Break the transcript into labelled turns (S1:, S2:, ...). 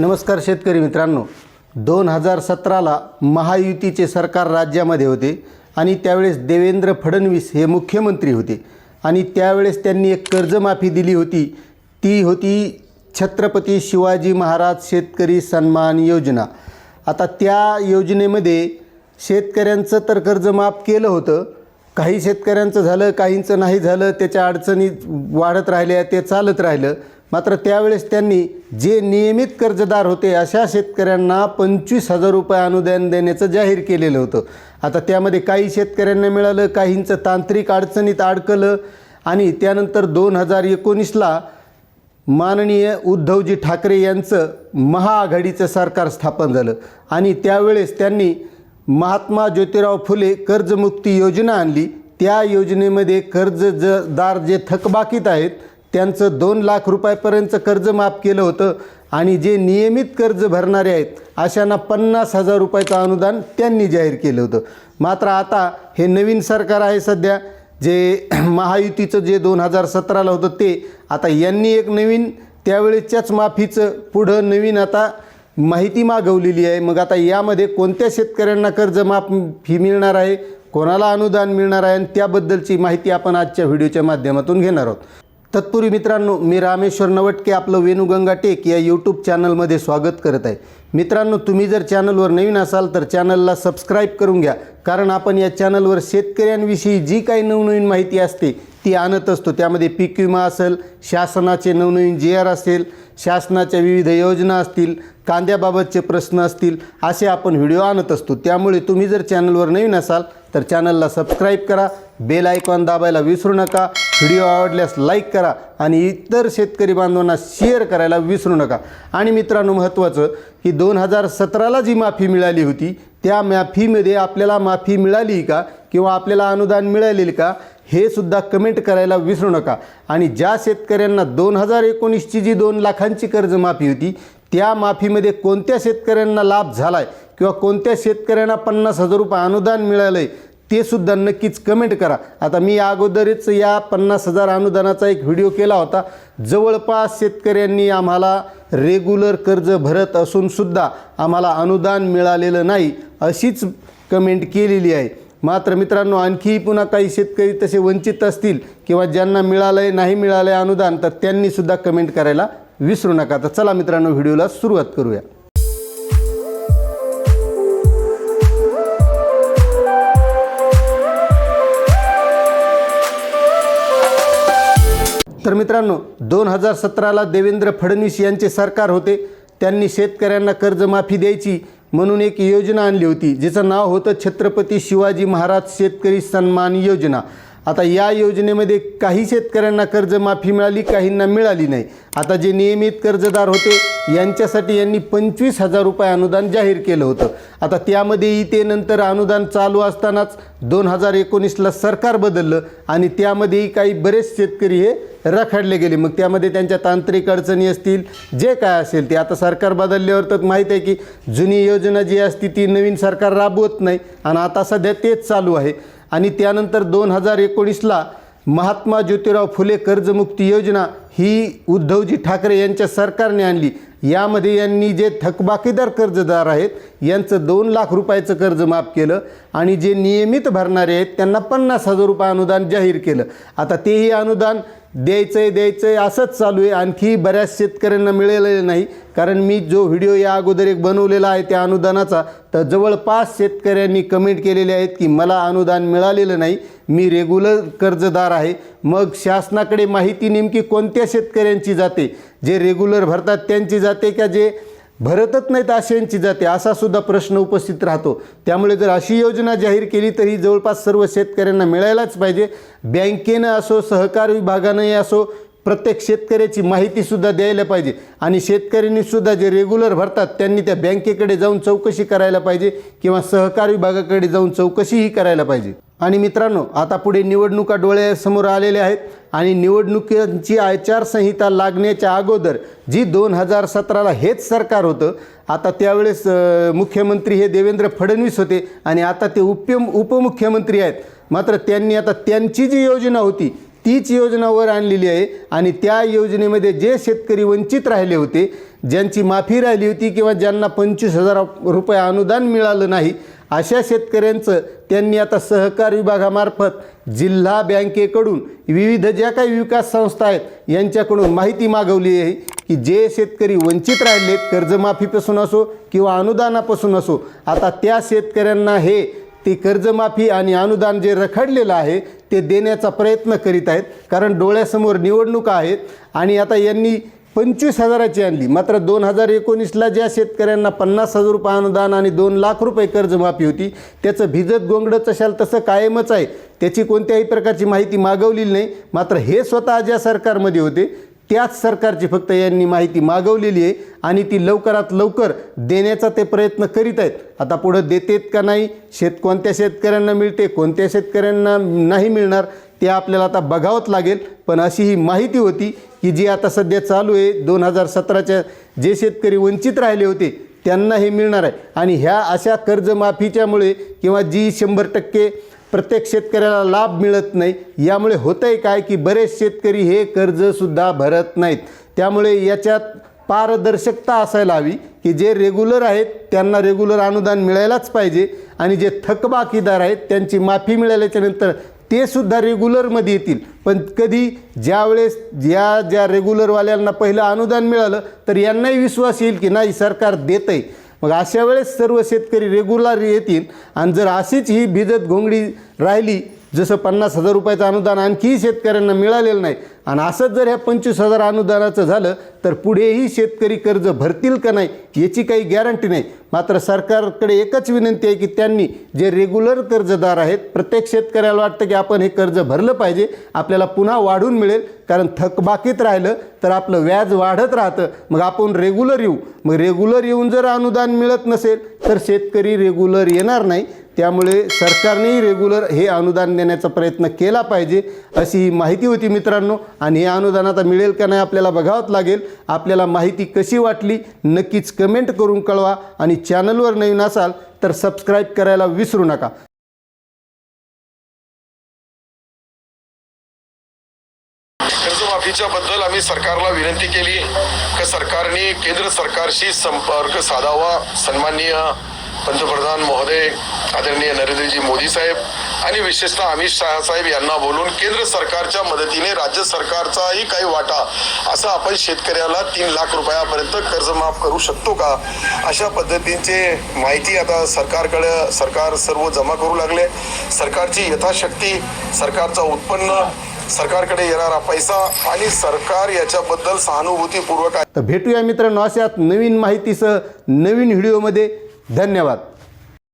S1: नमस्कार शेतकरी मित्रांनो. दोन हजार सतराला महायुतीचे सरकार राज्यामध्ये होते आणि त्यावेळेस देवेंद्र फडणवीस हे मुख्यमंत्री होते. आणि त्यावेळेस त्यांनी एक कर्जमाफी दिली होती. ती होती छत्रपती शिवाजी महाराज शेतकरी सन्मान योजना. आता त्या योजनेमध्ये शेतकऱ्यांचं तर कर्ज माफ केलं होतं. काही शेतकऱ्यांचं झालं काहींचं नाही झालं त्याच्या अडचणी वाढत राहिल्या ते चालत राहिलं. मात्र त्यावेळेस त्यांनी जे नियमित कर्जदार होते अशा शेतकऱ्यांना पंचवीस हजार रुपये अनुदान देण्याचं जाहीर केलेलं होतं. आता त्यामध्ये काही शेतकऱ्यांना मिळालं काहींचं तांत्रिक अडचणीत अडकलं आणि त्यानंतर दोन हजार एकोणीसला माननीय उद्धवजी ठाकरे यांचं महाआघाडीचं सरकार स्थापन झालं आणि त्यावेळेस त्यांनी महात्मा ज्योतिराव फुले कर्जमुक्ती योजना आणली. त्या योजनेमध्ये कर्ज ज दार जे थकबाकीत आहेत त्यांचं दोन लाख रुपयापर्यंतचं कर्ज माफ केलं होतं आणि जे नियमित कर्ज भरणारे आहेत अशांना पन्नास हजार रुपयाचं अनुदान त्यांनी जाहीर केलं होतं. मात्र आता हे नवीन सरकार आहे सध्या जे महायुतीचं जे दोन हजार सतराला होतं ते आता यांनी एक नवीन त्यावेळेच्याच माफीचं पुढं नवीन आता माहिती मागवलेली आहे. मग आता यामध्ये कोणत्या शेतकऱ्यांना कर्ज माफ फी मिळणार आहे कोणाला अनुदान मिळणार आहे आणि त्याबद्दलची माहिती आपण आजच्या व्हिडिओच्या माध्यमातून घेणार आहोत. तत्पूर्वी मित्रांनो मी रामेश्वर नवटके आपलं वेणुगंगा टेक या यूट्यूब चॅनलमध्ये स्वागत करत आहे. मित्रांनो तुम्ही जर चॅनलवर नवीन असाल तर चॅनलला सबस्क्राईब करून घ्या. कारण आपण या चॅनलवर शेतकऱ्यांविषयी जी काही नवनवीन माहिती असते ती आणत असतो. त्यामध्ये पीक विमा असेल शासनाचे नवनवीन जी आर असेल शासनाच्या विविध योजना असतील कांद्याबाबतचे प्रश्न असतील असे आपण व्हिडिओ आणत असतो. त्यामुळे तुम्ही जर चॅनलवर नवीन असाल तर चॅनलला सबस्क्राईब करा. बेल आयकॉन दाबायला विसरू नका. व्हिडिओ आवडल्यास लाईक करा आणि इतर शेतकरी बांधवांना शेअर करायला विसरू नका. आणि मित्रांनो महत्त्वाचं की दोन हजार सतराला जी माफी मिळाली होती त्या माफीमध्ये आपल्याला माफी मिळाली का? किंवा आपल्याला अनुदान मिळालेलं का? हे सुद्धा कमेंट करायला विसरू नका. आणि ज्या शेतकऱ्यांना दोन हजार एकोणीसची जी दोन लाखांची कर्जमाफी होती त्या माफीमध्ये कोणत्या शेतकऱ्यांना लाभ झाला आहे किंवा कोणत्या शेतकऱ्यांना पन्नास हजार रुपये अनुदान मिळालं आहे ते सुद्धा नक्कीच कमेंट करा. आता मी अगोदरच या पन्नास हजार अनुदानाचा एक व्हिडिओ केला होता. जवळपास शेतकऱ्यांनी आम्हाला रेग्युलर कर्ज भरत असूनसुद्धा आम्हाला अनुदान मिळालेलं नाही अशीच कमेंट केलेली आहे. मात्र मित्रांनो आणखी पुन्हा काही शेतकरी तसे वंचित असतील किंवा ज्यांना मिळालं आहे नाही मिळालं आहे अनुदान तर त्यांनीसुद्धा कमेंट करायला विसरू नका. तर चला मित्रांनो व्हिडिओला सुरुवात करूया. तर मित्रांनो दोन हजार सतराला देवेंद्र फडणवीस यांचे सरकार होते. त्यांनी शेतकऱ्यांना कर्जमाफी द्यायची म्हणून एक योजना आणली होती. जिचं नाव होतं छत्रपती शिवाजी महाराज शेतकरी सन्मान योजना. आता या योजनेमध्ये काही शेतकऱ्यांना कर्जमाफी मिळाली काहींना मिळाली नाही. आता जे नियमित कर्जदार होते यांच्यासाठी यांनी पंचवीस हजार रुपये अनुदान जाहीर केलं होतं. आता त्यामध्येही ते नंतर अनुदान चालू असतानाच दोन हजार एकोणीसला सरकार बदललं आणि त्यामध्येही काही बरेच शेतकरी हे रखडले गेले. मग त्यामध्ये त्यांच्या तांत्रिक अडचणी असतील जे काय असेल ते. आता सरकार बदलल्यावर तर माहीत आहे की जुनी योजना जी असती ती नवीन सरकार राबवत नाही. आणि आता सध्या तेच चालू आहे. आणि त्यानंतर दोन हजार एकोणीसला महात्मा ज्योतिराव फुले कर्जमुक्ती योजना ही उद्धवजी ठाकरे यांच्या सरकारने आणली. यामध्ये यांनी जे थकबाकीदार कर्जदार आहेत यांचं दोन लाख रुपयाचं कर्ज माफ केलं आणि जे नियमित भरणारे आहेत त्यांना पन्नास हजार रुपये अनुदान जाहीर केलं. आता तेही अनुदान द्यायचं आहे द्यायचं आहे असंच चालू आहे. आणखी बऱ्याच शेतकऱ्यांना मिळालेलं नाही. कारण मी जो व्हिडिओ या अगोदर एक बनवलेला आहे त्या अनुदानाचा तर जवळपास शेतकऱ्यांनी कमेंट केलेले आहेत की मला अनुदान मिळालेलं नाही. मी रेग्युलर कर्जदार आहे. मग शासनाकडे माहिती नेमकी कोणत्या शेतकऱ्यांची जाते? जे रेग्युलर भरतात त्यांची जाते का जे भरतच नाहीत अशांची जाते असा सुद्धा प्रश्न उपस्थित राहतो. त्यामुळे जर अशी योजना जाहीर केली तर ही जवळपास सर्व शेतकऱ्यांना मिळायलाच पाहिजे. बँकेनं असो सहकार विभागानंही असो प्रत्येक शेतकऱ्याची माहितीसुद्धा द्यायला पाहिजे. आणि शेतकऱ्यांनीसुद्धा जे रेग्युलर भरतात त्यांनी त्या बँकेकडे जाऊन चौकशी करायला पाहिजे किंवा सहकार विभागाकडे जाऊन चौकशीही करायला पाहिजे. आणि मित्रांनो आता पुढे निवडणुका डोळ्यासमोर आलेल्या आहेत आणि निवडणुकीची आचारसंहिता लागण्याच्या अगोदर जी दोन हजार सतराला हेच सरकार होतं आता त्यावेळेस मुख्यमंत्री हे देवेंद्र फडणवीस होते आणि आता ते उप उपमुख्यमंत्री आहेत. मात्र त्यांनी आता त्यांची जी योजना होती तीच योजना वर आणलेली आहे आणि त्या योजनेमध्ये जे शेतकरी वंचित राहिले होते ज्यांची माफी राहिली होती किंवा ज्यांना पंचवीस हजार रुपये अनुदान मिळालं नाही अशा शेतकऱ्यांचं त्यांनी आता सहकार विभागामार्फत जिल्हा बँकेकडून विविध ज्या काही विकास संस्था आहेत यांच्याकडून माहिती मागवली आहे की जे शेतकरी वंचित राहिलेत कर्जमाफीपासून असो किंवा अनुदानापासून असो आता त्या शेतकऱ्यांना हे ते कर्जमाफी आणि अनुदान जे रखडलेलं आहे ते देण्याचा प्रयत्न करीत आहेत. कारण डोळ्यासमोर निवडणुका आहेत आणि आता यांनी पंचवीस हजाराची आणली. मात्र दोन हजार एकोणीसला ज्या शेतकऱ्यांना पन्नास हजार रुपये अनुदान आणि दोन लाख रुपये कर्जमाफी होती त्याचं भिजत गोंगडं तशाल तसं कायमच आहे. त्याची कोणत्याही प्रकारची माहिती मागवलेली नाही. मात्र हे स्वतः ज्या सरकारमध्ये होते त्याच सरकारची फक्त यांनी माहिती मागवलेली आहे आणि ती लवकरात लवकर देण्याचा ते प्रयत्न करीत आहेत. आता पुढं देतेत का नाही? शेत कोणत्या शेतकऱ्यांना मिळते कोणत्या शेतकऱ्यांना नाही मिळणार? ते आपल्याला आता बघावंच लागेल. पण अशी ही माहिती होती की जी आता सध्या चालू आहे दोन हजार सतराच्या जे शेतकरी वंचित राहिले होते त्यांना हे मिळणार आहे. आणि ह्या अशा कर्जमाफीच्यामुळे किंवा जी शंभर टक्के प्रत्येक शेतकऱ्याला लाभ मिळत नाही यामुळे होतं आहे काय की बरेच शेतकरी हे कर्जसुद्धा भरत नाहीत. त्यामुळे याच्यात पारदर्शकता असायला हवी की जे रेग्युलर आहेत त्यांना रेग्युलर अनुदान मिळायलाच पाहिजे. आणि जे थकबाकीदार आहेत त्यांची माफी मिळाल्याच्यानंतर ते सुद्धा रेग्युलरमध्ये येतील. पण कधी ज्यावेळेस ज्या ज्या रेग्युलरवाल्यांना पहिलं अनुदान मिळालं तर यांनाही विश्वास येईल की नाही सरकार देतं आहे मग अशा वेळेस सर्व शेतकरी रेग्युलर येतील. आणि जर अशीच ही भिजत घोंगडी राहिली जसं पन्नास हजार रुपयाचं अनुदान आणखीही शेतकऱ्यांना मिळालेलं नाही. आणि असंच जर ह्या पंचवीस हजार अनुदानाचं झालं तर पुढेही शेतकरी कर्ज भरतील का नाही याची काही गॅरंटी नाही. मात्र सरकारकडे एकच विनंती आहे की त्यांनी जे रेग्युलर कर्जदार आहेत प्रत्येक शेतकऱ्याला वाटतं की आपण हे कर्ज भरलं पाहिजे आपल्याला पुन्हा वाढून मिळेल. कारण थकबाकीत राहिलं तर आपलं व्याज वाढत राहतं. मग आपण रेग्युलर येऊ. मग रेग्युलर येऊन जर अनुदान मिळत नसेल तर शेतकरी रेग्युलर येणार नाही. त्यामुळे सरकारनेही रेग्युलर हे अनुदान देण्याचा प्रयत्न केला पाहिजे अशी ही माहिती होती मित्रांनो. आणि हे अनुदान आता मिळेल का नाही आपल्याला बघावंच लागेल. आपल्याला माहिती कशी वाटली नक्कीच कमेंट करून कळवा. आणि चॅनलवर नवीन असाल तर सबस्क्राईब करायला विसरू नका.
S2: बद्दल आम्ही सरकारला विनंती केली की सरकारने केंद्र सरकारशी संपर्क साधावा सन्माननीय पंतप्रधान महोदय आदरणीय नरेंद्रजी मोदी साहेब आणि विशेषतः अमित शहा साहेब यांना बोलून केंद्र सरकारच्या मदतीने राज्य सरकारचाही काही वाटा असं आपण शेतकऱ्याला तीन लाख रुपयापर्यंत कर्ज माफ करू शकतो का? अशा पद्धतींचे माहिती आता सरकारकडे सरकार सर्व जमा करू लागले. सरकारची यथाशक्ती सरकारचं उत्पन्न सरकारकडे येणारा पैसा आणि सरकार याच्याबद्दल सहानुभूतीपूर्वक आहे.
S1: तर भेटूया मित्रांनो अशात नवीन माहितीसह नवीन व्हिडिओमध्ये. धन्यवाद.